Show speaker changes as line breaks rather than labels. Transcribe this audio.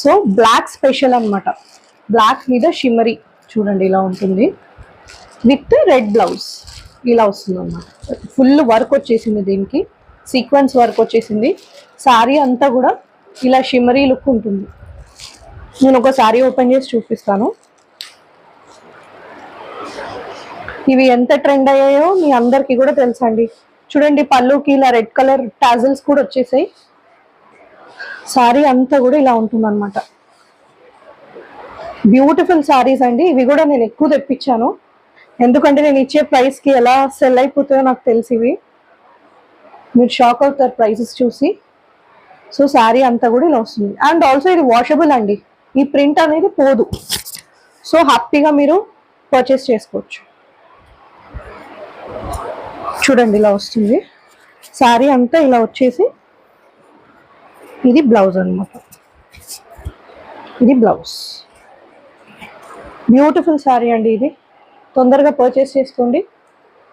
So black special అన్నమాట. Black మీద shimmery చూడండి ఇలా ఉంటుంది. విత్ రెడ్ బ్లౌజ్ ఇలా వస్తుంది అనమాట ఫుల్ వర్క్ వచ్చేసింది దీనికి. సీక్వెన్స్ వర్క్ వచ్చేసింది. శారీ అంతా కూడా ఇలా షిమరీ లుక్ ఉంటుంది. నేను ఒక శారీ ఓపెన్ చేసి చూపిస్తాను. ఇవి ఎంత ట్రెండ్ అయ్యాయో మీ అందరికీ కూడా తెలుసండి. చూడండి పళ్ళుకి ఇలా రెడ్ కలర్ టాజిల్స్ కూడా వచ్చేసాయి. శారీ అంతా కూడా ఇలా ఉంటుంది అనమాట బ్యూటిఫుల్ శారీస్ అండి. ఇవి కూడా నేను ఎక్కువ తెప్పించాను. ఎందుకంటే నేను ఇచ్చే ప్రైస్కి ఎలా సెల్ అయిపోతాయో నాకు తెలిసి ఇవి. మీరు షాక్ అవుతారు ప్రైసెస్ చూసి. సో శారీ అంతా కూడా ఇలా వస్తుంది. అండ్ ఆల్సో ఇది వాషబుల్ అండి. ఈ ప్రింట్ అనేది పోదు. సో హ్యాపీగా మీరు పర్చేస్ చేసుకోవచ్చు. చూడండి ఇలా వస్తుంది. శారీ అంతా ఇలా వచ్చేసి ఇది బ్లౌజ్ అన్నమాట. ఇది బ్లౌజ్. బ్యూటిఫుల్ శారీ అండి ఇది. తొందరగా పర్చేస్ చేసుకోండి.